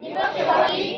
Viva Piauí!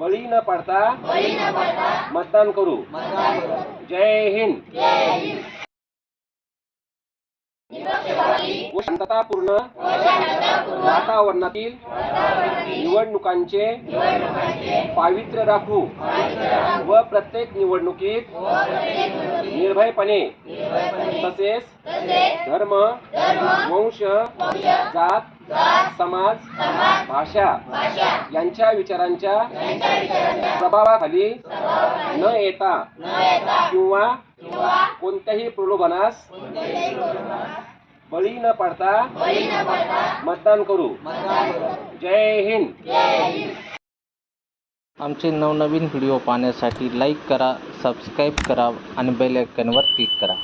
बळी न पडता मतदान करू. जय हिंद. व शांततापूर्ण वातावरणातील निवडणुकांचे पावित्र्य राखू व प्रत्येक निवडणुकीत निर्भयपणे तसेच धर्म वंश जात समाज भाषा यांच्या विचारांच्या प्रभावाखाली न येता किंवा कोणत्याही प्रलोभनास बळी न पडता मतदान करू. जय हिंद. आमचे नवनवीन व्हिडिओ पाहण्यासाठी लाईक करा सबस्क्राईब करा आणि बेल आयकॉनवर क्लिक करा.